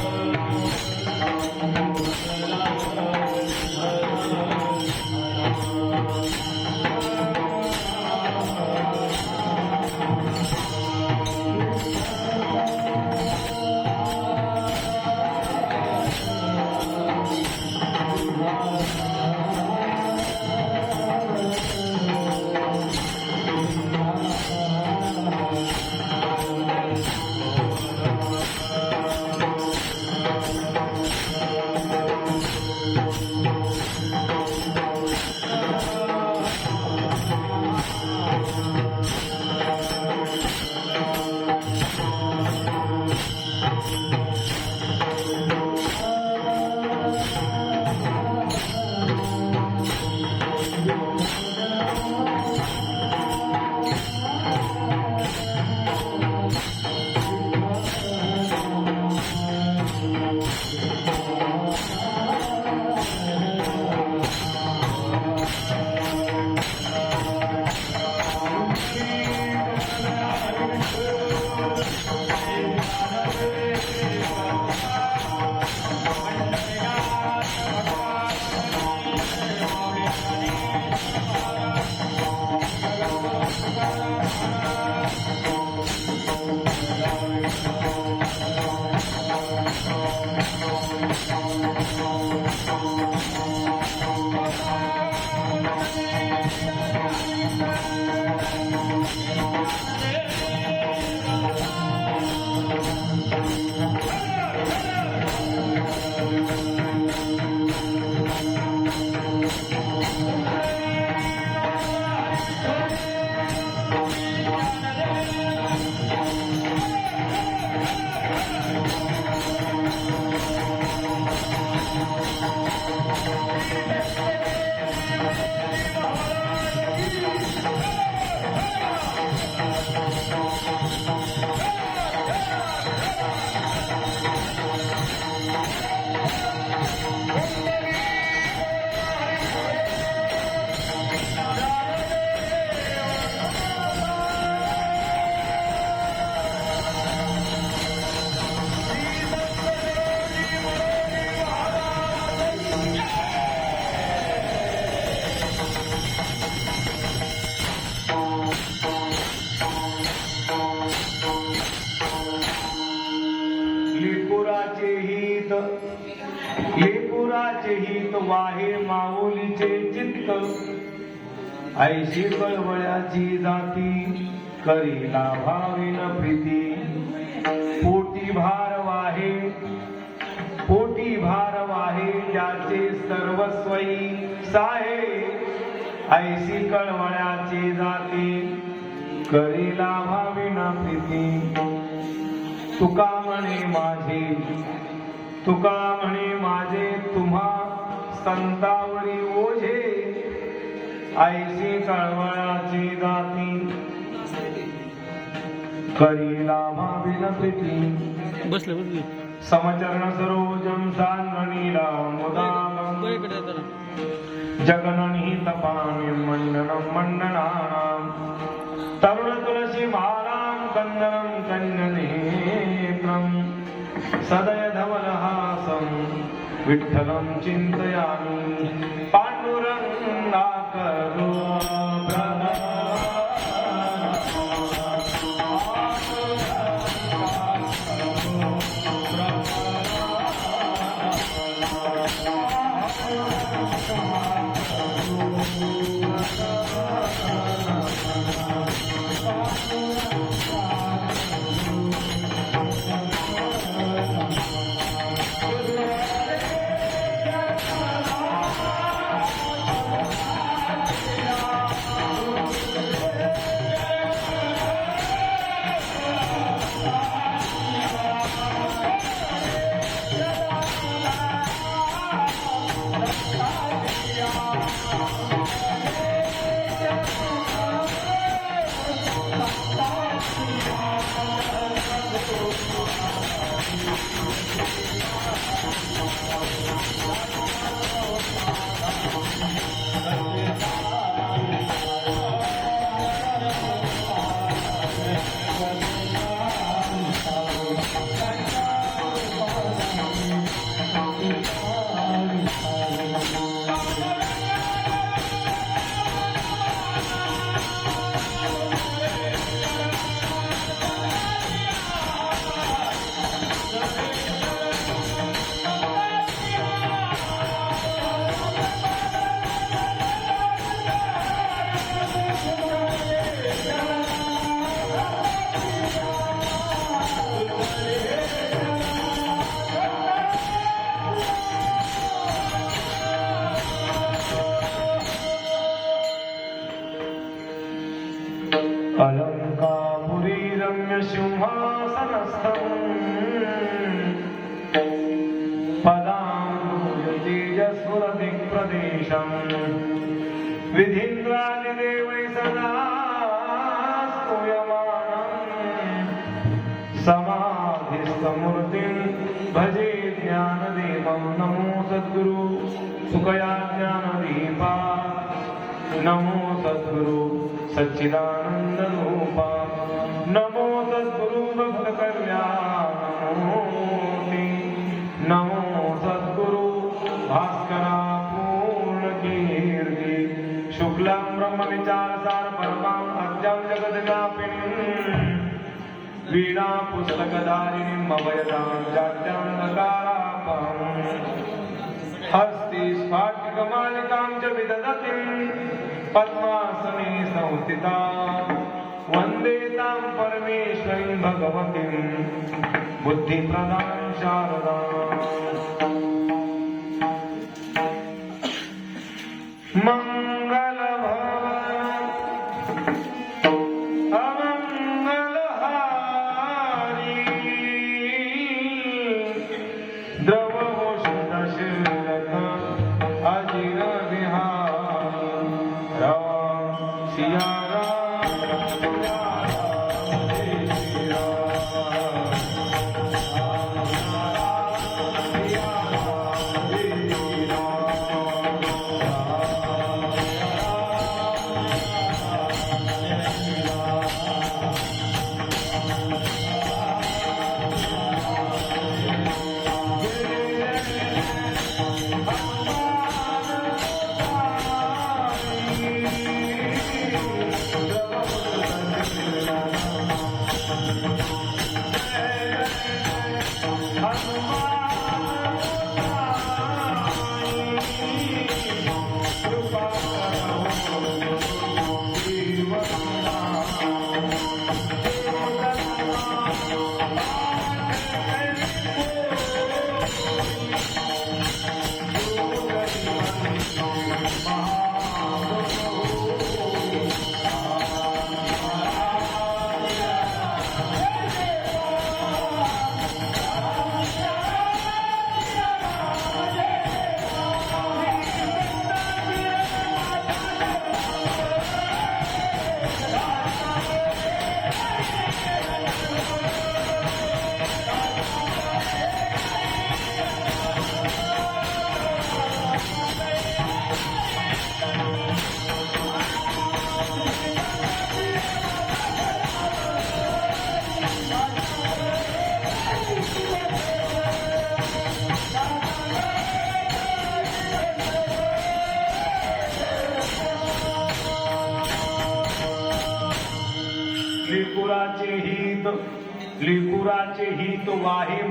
now. वाहे माऊलीचे चित्त. ऐशी कळवळ्याची जाती करीला भाविन प्रीती. पोटी भार वाहे पोटी भार वाहे ज्याचे सर्वस्वयी साहे. ऐशी कळवळ्याची जाती करीला भाविन प्रीती. तुका म्हणे माझे तुका म्हणे माझे तुम्हा संतावरी ओझे ऐशी कळवळाची दाती करीला भाविन प्रीती बसले बसले. समचरण सरोजम सान्नीला मुदाम. इकडे जरा. जगननिहित पाणी मंडनं मंडनानां तरुण तुलसी मालां कन्दनं कन्यनेत्रं सदय धवलहासं विठ्ठलं चिन्तयामि विधीन्द्रादिदेवै सदा स्तूयमानम्। भजे नमो ज्ञानदीपा नमो सद्गुरु सच्चिदा शुक्लं ब्रह्मविचारसार परमाम् अद्यं जगद्व्यापिनीम् वीणा पुस्तकधारिणीम् अभयदां जाड्यान्धकारापहम् हस्ति स्फाटिकमालिकां च विदधतीं पद्मासने संस्थिता. वन्दे तां परमेश्वरीं भगवतीं. बुद्धिप्रदां शारदाम्. राम, जय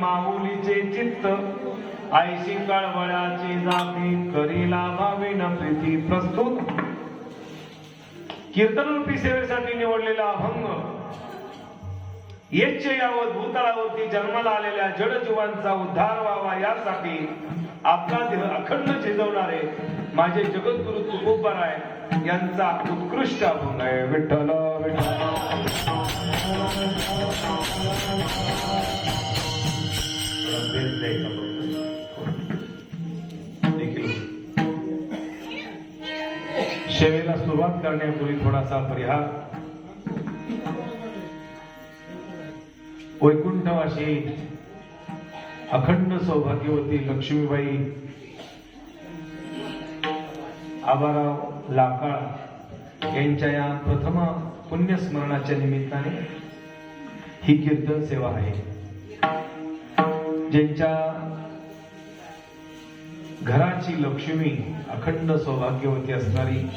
माऊलीचे चित्त. ऐशी कळवळाची जाती करीला भाविन प्रीती प्रस्तुत. कीर्तनरूपी सेवेसाठी निवडलेला अभंग. यावत भूतळावरती जन्माला आलेल्या जडजीवांचा उद्धार व्हावा यासाठी आपला देह अखंड झिजवणारे माझे जगद्गुरु तुकोबाराय यांचा उत्कृष्ट अभंग आहे. विठ्ठल विठ्ठल. सुरुवात करण्यापूर्वी थोडासा परिहार. वैकुंठवाशी अखंड सौभाग्यवती लक्ष्मीबाई आबाराव लाकाळ यांच्या या प्रथम पुण्यस्मरणाच्या निमित्ताने ही कीर्तन सेवा आहे. ज्यांच्या घराची लक्ष्मी अखंड सौभाग्यवती असणारी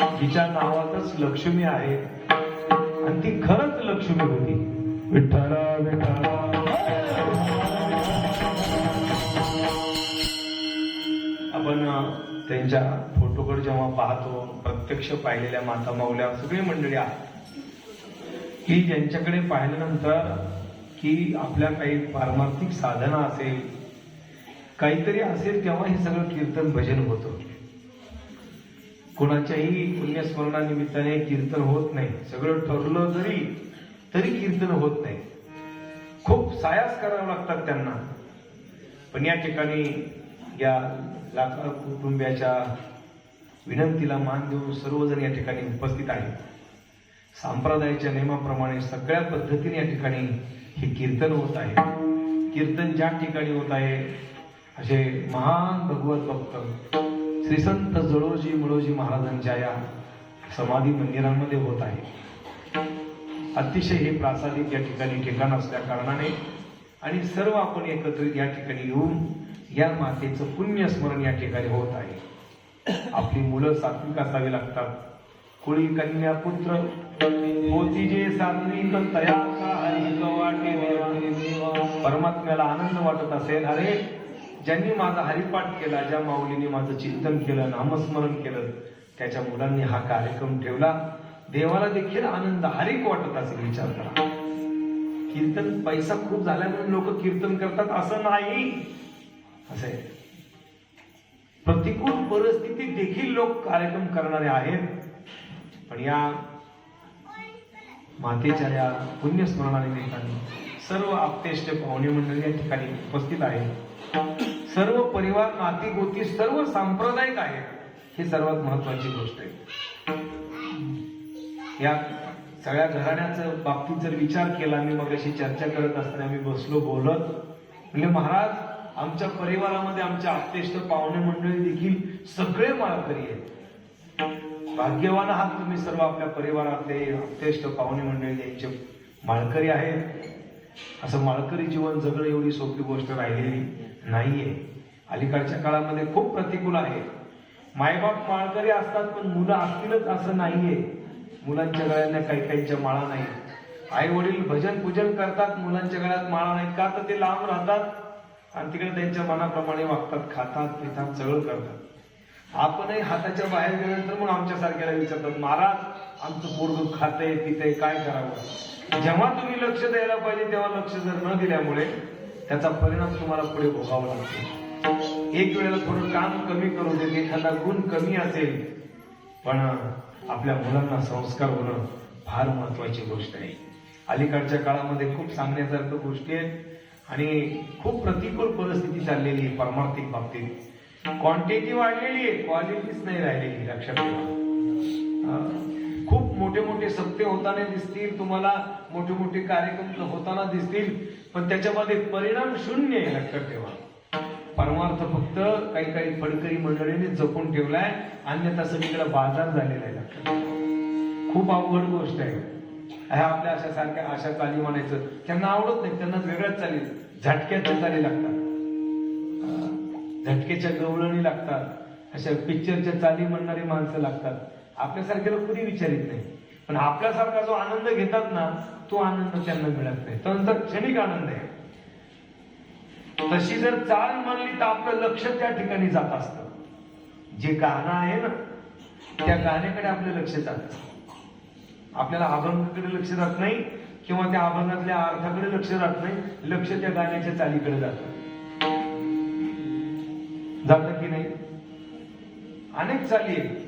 तिच्या नावातच लक्ष्मी आहे. आणि ती खरंच लक्ष्मी होती. विठ्ठला विठ्ठला. आपण त्यांच्या फोटोकडे जेव्हा पाहतो प्रत्यक्ष पाहिलेल्या माता माऊल्या सगळी मंडळी आहेत. की ज्यांच्याकडे पाहिल्यानंतर की आपल्या काही पारमार्थिक साधना असेल काहीतरी असेल तेव्हा हे सगळं कीर्तन भजन होतं. कोणाच्याही पुण्यस्मरणानिमित्ताने कीर्तन होत नाही. सगळं ठरलं जरी तरी कीर्तन होत नाही. खूप सायास करावं लागतात त्यांना. पण या ठिकाणी या लाखा कुटुंबियाच्या विनंतीला मान देऊन सर्वजण या ठिकाणी उपस्थित आहेत. संप्रदायाच्या नियमाप्रमाणे सगळ्या पद्धतीने या ठिकाणी हे कीर्तन होत आहे. कीर्तन ज्या ठिकाणी होत आहे असे महान भगवत भक्त श्री संत जळोजी मुळोजी महाराजांच्या या समाधी मंदिरांमध्ये होत आहे. अतिशय हे प्रासादिक या ठिकाणी ठिकाण असल्या कारणाने आणि सर्व आपण एकत्रित या ठिकाणी येऊन या मातेचं पुण्य स्मरण या ठिकाणी होत आहे. आपली मुलं सात्विक असावी लागतात. कुळी कन्या पुत्र होती सात्विक तया परमात्म्याला आनंद वाटत असेल. अरे ज्यांनी माझा हरिपाठ केला ज्या माऊलीने माझं चिंतन केलं नामस्मरण केलं त्याच्या मुलांनी हा कार्यक्रम ठेवला. देवाला देखील आनंद हरिक वाटत असेल विचार करा. कीर्तन पैसा खूप झाल्यामुळे लोक कीर्तन करतात असं नाही. असं आहे. प्रतिकूल परिस्थितीत देखील लोक कार्यक्रम करणारे आहेत. पण या मातेच्या या पुण्यस्मरणानिमित्ताने सर्व आपतेष्ट पाहुणे मंडळी या ठिकाणी उपस्थित आहेत. सर्व परिवार नाती गोती सर्व सांप्रदायिक आहेत ही सर्वात महत्वाची गोष्ट आहे. या सगळ्या घराण्याचं बाबतीत जर विचार केला मी मग अशी चर्चा करत असताना मी बसलो बोलत. म्हणजे महाराज आमच्या परिवारामध्ये आमच्या आप्तेष्ट पाहुणे मंडळी देखील सगळे माळकरी आहेत. भाग्यवान आहात तुम्ही सर्व आपल्या परिवारातले आप्तेष्ट पाहुणे मंडळी यांचे माळकरी आहेत. असं माळकरी जीवन जगणं एवढी सोपी गोष्ट राहिलेली नाहीये. अलीकडच्या काळामध्ये खूप प्रतिकूल आहे. मायबाप माळकरी असतात पण मुलं असतीलच असं नाहीये. मुलांच्या गळ्यांना काही काहीच्या माळा नाही आई वडील भजन पूजन करतात मुलांच्या गळ्यात माळा नाही का तर ते लांब राहतात आणि तिकडे त्यांच्या मनाप्रमाणे वागतात खातात पितात सगळं करतात. आपणही हाताच्या बाहेर गेल्यानंतर मग आमच्यासारख्याला विचारतात महाराज आमचं पोरग खातंय पितंय काय करावं? जेव्हा तुम्ही लक्ष द्यायला पाहिजे तेव्हा लक्ष जर न दिल्यामुळे त्याचा परिणाम तुम्हाला पुढे भोगावा लागतो. एक वेळेला थोडं काम कमी करू देत एखादा गुण कमी असेल पण आपल्या मुलांना संस्कार होणं फार महत्वाची गोष्ट आहे. अलीकडच्या काळामध्ये खूप सांगण्यासारखं गोष्टी आहेत आणि खूप प्रतिकूल परिस्थिती चाललेली आहे परमार्थिक बाबतीत. क्वांटिटी वाढलेली आहे क्वालिटीच नाही राहिलेली लक्षात ठेवा. खूप मोठे मोठे सप्ते होताना दिसतील तुम्हाला मोठे मोठे कार्यक्रम होताना दिसतील पण त्याच्यामध्ये परिणाम शून्य आहे लक्षात ठेवा. परमार्थ फक्त काही काही फडकरी मंडळीने जपून ठेवलाय अन्यथा सगळीकडे बाजार झालेला आहे. खूप अवघड गोष्ट आहे. ह्या आपल्या अशा सारख्या अशा चाली म्हणायचं. त्यांना आवडत नाही त्यांना वेगळ्याच चाली झटक्याच्या चाली लागतात. झटकेच्या गवळणी लागतात. अशा पिक्चरच्या चाली म्हणणारी माणसं लागतात. आपल्यासारख्याला कुणी विचारित नाही. पण आपल्यासारखा जो आनंद घेतात ना तो आनंद त्यांना मिळत नाही. तो नंतर क्षणिक आनंद आहे. तशी जर चाल म्हणली तर आपलं लक्ष त्या ठिकाणी जात असतं. जे गाणं आहे ना त्या गाण्याकडे आपलं लक्ष जात आपल्याला अभंगाकडे लक्ष जात नाही किंवा त्या अभंगातल्या अर्थाकडे लक्ष जात नाही लक्ष त्या गाण्याच्या चालीकडे जात जात की नाही? अनेक चाली आहेत.